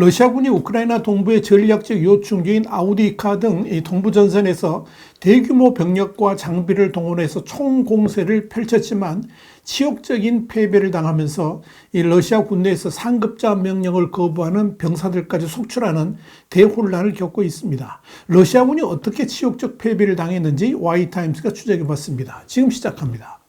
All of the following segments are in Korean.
러시아군이 우크라이나 동부의 전략적 요충지인 아우디카 등이 동부 전선에서 대규모 병력과 장비를 동원해서 총공세를 펼쳤지만 치욕적인 패배를 당하면서 이 러시아 군대에서 상급자 명령을 거부하는 병사들까지 속출하는 대혼란을 겪고 있습니다. 러시아군이 어떻게 치욕적 패배를 당했는지 와이타임스가 추적해 봤습니다. 지금 시작합니다.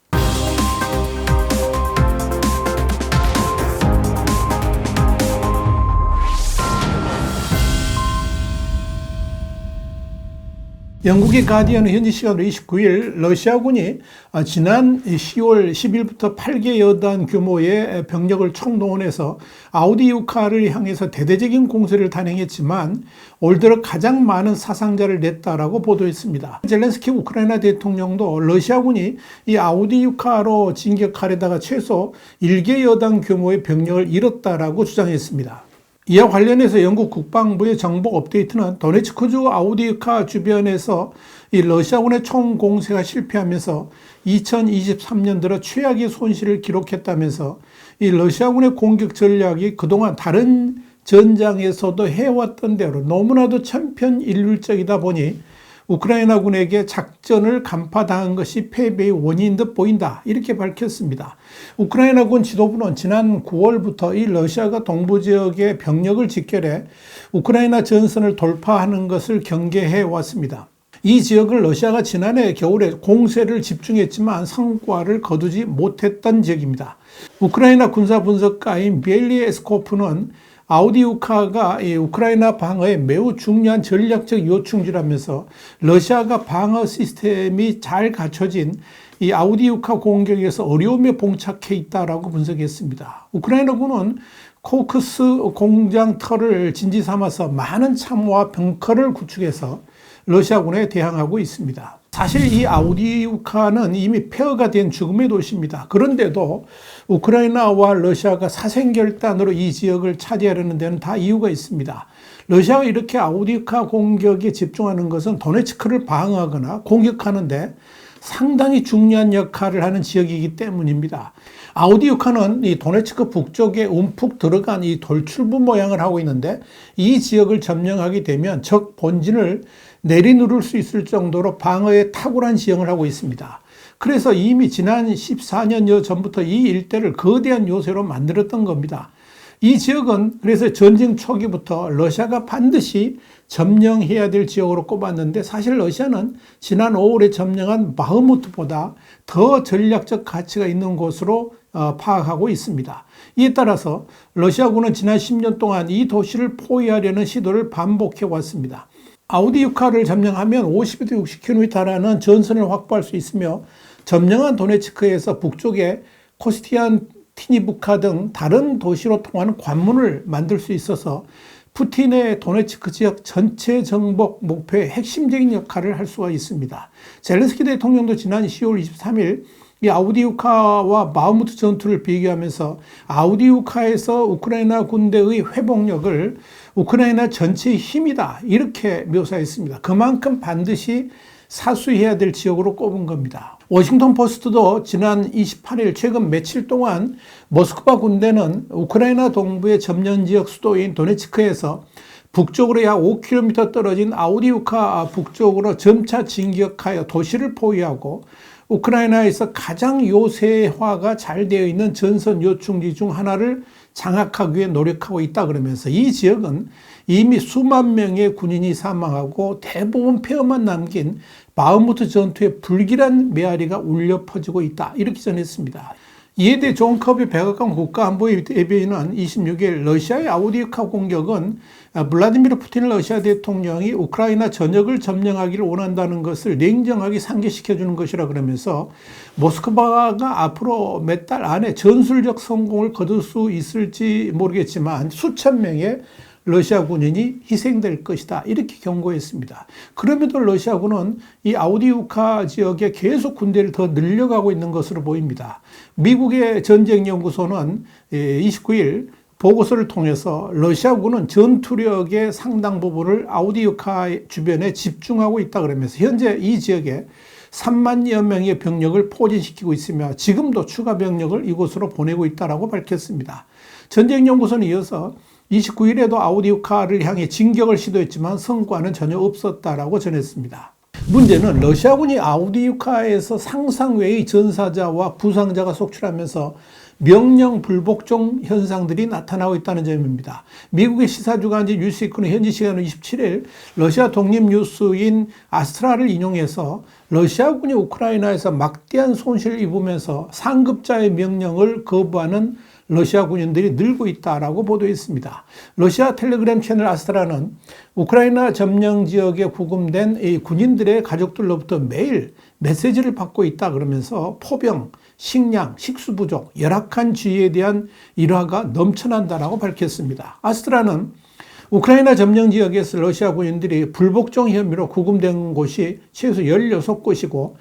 영국의 가디언은 현지 시간으로 29일 러시아군이 아, 지난 10월 10일부터 8개 여단 규모의 병력을 총동원해서 아우디우카를 향해서 대대적인 공세를 단행했지만 올 들어 가장 많은 사상자를 냈다라고 보도했습니다. 젤렌스키 우크라이나 대통령도 러시아군이 이 아우디우카로 진격하려다가 최소 1개 여단 규모의 병력을 잃었다라고 주장했습니다. 이와 관련해서 영국 국방부의 정보 업데이트는 도네츠크주 아우디카 주변에서 이 러시아군의 총 공세가 실패하면서 2023년 들어 최악의 손실을 기록했다면서 이 러시아군의 공격 전략이 그동안 다른 전장에서도 해왔던 대로 너무나도 천편일률적이다 보니 우크라이나군에게 작전을 간파당한 것이 패배의 원인인 듯 보인다. 이렇게 밝혔습니다. 우크라이나군 지도부는 지난 9월부터 이 러시아가 동부 지역에 병력을 직결해 우크라이나 전선을 돌파하는 것을 경계해 왔습니다. 이 지역을 러시아가 지난해 겨울에 공세를 집중했지만 성과를 거두지 못했던 지역입니다. 우크라이나 군사 분석가인 벨리 에스코프는 아우디우카가 우크라이나 방어에 매우 중요한 전략적 요충지라면서 러시아가 방어 시스템이 잘 갖춰진 이 아우디우카 공격에서 어려움에 봉착해 있다라고 분석했습니다. 우크라이나군은 코크스 공장 터를 진지 삼아서 많은 참호와 벙커를 구축해서 러시아군에 대항하고 있습니다. 사실 이 아우디우카는 이미 폐허가 된 죽음의 도시입니다. 그런데도 우크라이나와 러시아가 사생결단으로 이 지역을 차지하려는 데는 다 이유가 있습니다. 러시아가 이렇게 아우디우카 공격에 집중하는 것은 도네츠크를 방어하거나 공격하는데 상당히 중요한 역할을 하는 지역이기 때문입니다. 아우디우카는 이 도네츠크 북쪽에 움푹 들어간 이 돌출부 모양을 하고 있는데 이 지역을 점령하게 되면 적 본진을 내리누를 수 있을 정도로 방어에 탁월한 지형을 하고 있습니다. 그래서 이미 지난 14년여 전부터 이 일대를 거대한 요새로 만들었던 겁니다. 이 지역은 그래서 전쟁 초기부터 러시아가 반드시 점령해야 될 지역으로 꼽았는데 사실 러시아는 지난 5월에 점령한 바흐무트보다 더 전략적 가치가 있는 곳으로 어, 파악하고 있습니다. 이에 따라서 러시아군은 지난 10년 동안 이 도시를 포위하려는 시도를 반복해 왔습니다. 아우디 유카를 점령하면 50에서 60km라는 전선을 확보할 수 있으며 점령한 도네츠크에서 북쪽에 코스티안 티니부카 등 다른 도시로 통하는 관문을 만들 수 있어서 푸틴의 도네츠크 지역 전체 정복 목표의 핵심적인 역할을 할 수가 있습니다. 젤렌스키 대통령도 지난 10월 23일 이 아우디우카와 마우무트 전투를 비교하면서 아우디우카에서 우크라이나 군대의 회복력을 우크라이나 전체의 힘이다. 이렇게 묘사했습니다. 그만큼 반드시 사수해야 될 지역으로 꼽은 겁니다. 워싱턴 포스트도 지난 28일 최근 며칠 동안 모스크바 군대는 우크라이나 동부의 점령 지역 수도인 도네츠크에서 북쪽으로 약 5km 떨어진 아우디우카 북쪽으로 점차 진격하여 도시를 포위하고 우크라이나에서 가장 요새화가 잘 되어 있는 전선 요충지 중 하나를 장악하기 위해 노력하고 있다 그러면서 이 지역은 이미 수만 명의 군인이 사망하고 대부분 폐허만 남긴 바흐무트 전투의 불길한 메아리가 울려 퍼지고 있다. 이렇게 전했습니다. 이에 대해 존 커비 백악관 국가안보위 대변인은 26일 러시아의 아우디카 공격은 블라디미르 푸틴 러시아 대통령이 우크라이나 전역을 점령하기를 원한다는 것을 냉정하게 상기시켜주는 것이라 그러면서 모스크바가 앞으로 몇 달 안에 전술적 성공을 거둘 수 있을지 모르겠지만 수천 명의 러시아 군인이 희생될 것이다. 이렇게 경고했습니다. 그럼에도 러시아군은 이 아우디우카 지역에 계속 군대를 더 늘려가고 있는 것으로 보입니다. 미국의 전쟁연구소는 29일 예, 보고서를 통해서 러시아군은 전투력의 상당 부분을 아우디우카 주변에 집중하고 있다 그러면서 현재 이 지역에 3만여 명의 병력을 포진시키고 있으며 지금도 추가 병력을 이곳으로 보내고 있다고 밝혔습니다. 전쟁연구소는 이어서 29일에도 아우디우카를 향해 진격을 시도했지만 성과는 전혀 없었다라고 전했습니다. 문제는 러시아군이 아우디우카에서 상상 외의 전사자와 부상자가 속출하면서 명령 불복종 현상들이 나타나고 있다는 점입니다. 미국의 시사주간지 뉴스이크는 현지 시간으로 27일 러시아 독립 뉴스인 아스트라를 인용해서 러시아군이 우크라이나에서 막대한 손실을 입으면서 상급자의 명령을 거부하는 러시아 군인들이 늘고 있다라고 보도했습니다. 러시아 텔레그램 채널 아스트라는 우크라이나 점령 지역에 구금된 이 군인들의 가족들로부터 매일 메시지를 받고 있다 그러면서 포병, 식량, 식수 부족, 열악한 지위에 대한 일화가 넘쳐난다라고 밝혔습니다. 아스트라는 우크라이나 점령 지역에서 러시아 군인들이 불복종 혐의로 구금된 곳이 최소 16곳이고 어,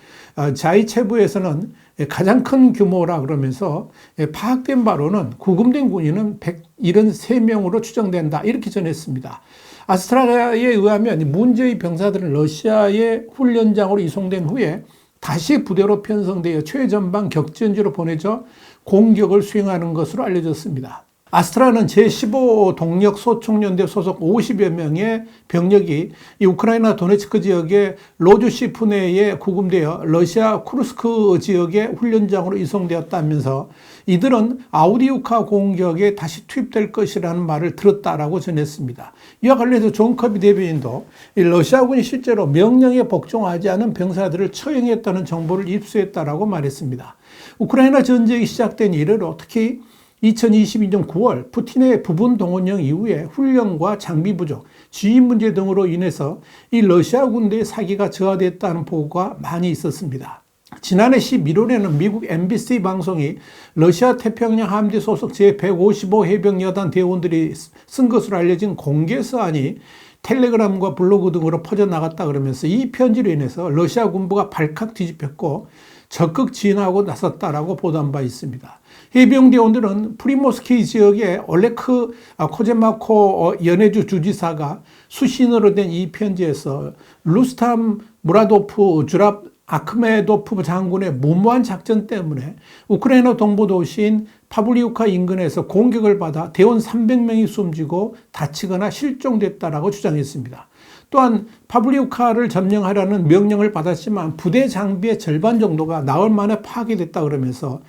자이체부에서는 가장 큰 규모라 그러면서 파악된 바로는 구금된 군인은 173명으로 추정된다 이렇게 전했습니다. 아스트라에 의하면 문제의 병사들은 러시아의 훈련장으로 이송된 후에 다시 부대로 편성되어 최전방 격전지로 보내져 공격을 수행하는 것으로 알려졌습니다. 아스트라는 제15 동력 소총연대 소속 50여 명의 병력이 이 우크라이나 도네츠크 지역의 로주시프 내에 구금되어 러시아 쿠르스크 지역의 훈련장으로 이송되었다면서 이들은 아우디우카 공격에 다시 투입될 것이라는 말을 들었다라고 전했습니다. 이와 관련해서 존 커비 대변인도 러시아군이 실제로 명령에 복종하지 않은 병사들을 처형했다는 정보를 입수했다라고 말했습니다. 우크라이나 전쟁이 시작된 이래로 특히 2022년 9월 푸틴의 부분 동원령 이후에 훈련과 장비 부족, 지휘 문제 등으로 인해서 이 러시아 군대의 사기가 저하됐다는 보고가 많이 있었습니다. 지난해 11월에는 미국 MBC 방송이 러시아 태평양 함대 소속 제155 해병 여단 대원들이 쓴 것으로 알려진 공개 서한이 텔레그램과 블로그 등으로 퍼져나갔다 그러면서 이 편지로 인해서 러시아 군부가 발칵 뒤집혔고 적극 진화하고 나섰다라고 보도한 바 있습니다. 해병대원들은 프리모스키 지역의 올레크 아, 코제마코 어, 연해주 주지사가 수신으로 된 이 편지에서 루스탐 무라도프 주랍 아크메도프 장군의 무모한 작전 때문에 우크라이나 동부 도시인 파블리우카 인근에서 공격을 받아 대원 300명이 숨지고 다치거나 실종됐다라고 주장했습니다. 또한 파블리우카를 점령하라는 명령을 받았지만 부대 장비의 절반 정도가 나흘 만에 파괴됐다 그러면서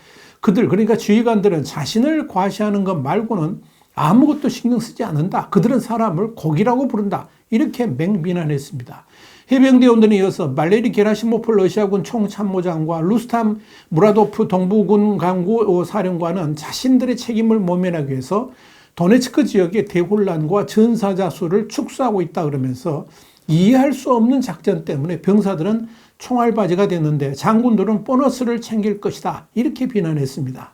그들 그러니까 지휘관들은 자신을 과시하는 것 말고는 아무것도 신경 쓰지 않는다. 그들은 사람을 고기라고 부른다. 이렇게 맹비난했습니다. 해병대원들에 이어서 말레리 게라시모프 러시아군 총참모장과 루스탐 무라도프 동부군 강구 사령관은 자신들의 책임을 모면하기 위해서 도네츠크 지역의 대혼란과 전사자 수를 축소하고 있다 그러면서 이해할 수 없는 작전 때문에 병사들은 총알바지가 됐는데 장군들은 보너스를 챙길 것이다. 이렇게 비난했습니다.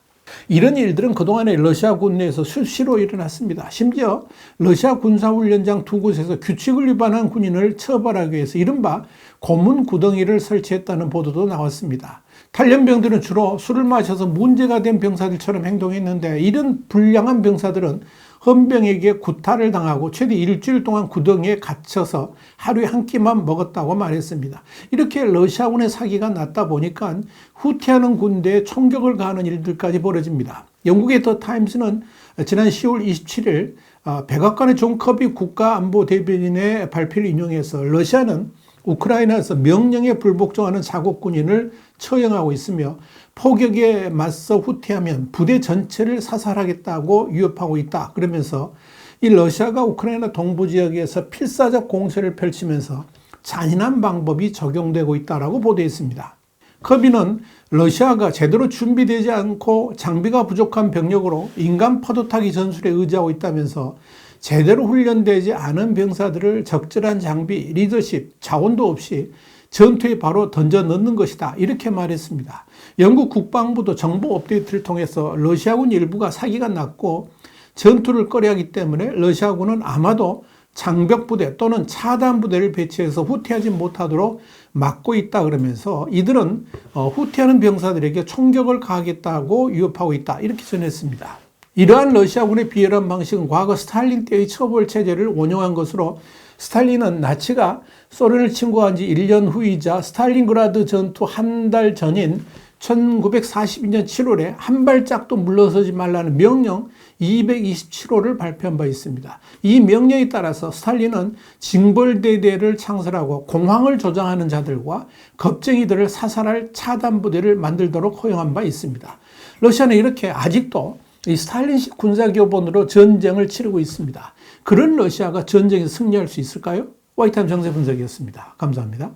이런 일들은 그동안에 러시아 군 내에서 수시로 일어났습니다. 심지어 러시아 군사훈련장 두 곳에서 규칙을 위반한 군인을 처벌하기 위해서 이른바 고문 구덩이를 설치했다는 보도도 나왔습니다. 탈련병들은 주로 술을 마셔서 문제가 된 병사들처럼 행동했는데 이런 불량한 병사들은 헌병에게 구타를 당하고 최대 일주일 동안 구덩이에 갇혀서 하루에 한 끼만 먹었다고 말했습니다. 이렇게 러시아군의 사기가 났다 보니까 후퇴하는 군대에 총격을 가하는 일들까지 벌어집니다. 영국의 더 타임스는 지난 10월 27일 아, 백악관의 존 커비 국가안보대변인의 발표를 인용해서 러시아는 우크라이나에서 명령에 불복종하는 자국 군인을 처형하고 있으며 포격에 맞서 후퇴하면 부대 전체를 사살하겠다고 위협하고 있다. 그러면서 이 러시아가 우크라이나 동부 지역에서 필사적 공세를 펼치면서 잔인한 방법이 적용되고 있다라고 보도했습니다. 커비는 러시아가 제대로 준비되지 않고 장비가 부족한 병력으로 인간 파도타기 전술에 의지하고 있다면서 제대로 훈련되지 않은 병사들을 적절한 장비, 리더십, 자원도 없이 전투에 바로 던져 넣는 것이다. 이렇게 말했습니다. 영국 국방부도 정보 업데이트를 통해서 러시아군 일부가 사기가 났고 전투를 꺼려하기 때문에 러시아군은 아마도 장벽부대 또는 차단부대를 배치해서 후퇴하지 못하도록 막고 있다 그러면서 이들은 어, 후퇴하는 병사들에게 총격을 가하겠다고 위협하고 있다 이렇게 전했습니다. 이러한 러시아군의 비열한 방식은 과거 스탈린 때의 처벌 체제를 원용한 것으로 스탈린은 나치가 소련을 침공한 지 1년 후이자 스탈린그라드 전투 한 달 전인 1942년 7월에 한 발짝도 물러서지 말라는 명령 227호를 발표한 바 있습니다. 이 명령에 따라서 스탈린은 징벌대대를 창설하고 공황을 조장하는 자들과 겁쟁이들을 사살할 차단부대를 만들도록 허용한 바 있습니다. 러시아는 이렇게 아직도 이 스탈린식 군사교본으로 전쟁을 치르고 있습니다. 그런 러시아가 전쟁에서 승리할 수 있을까요? 화이트함 정세 분석이었습니다. 감사합니다.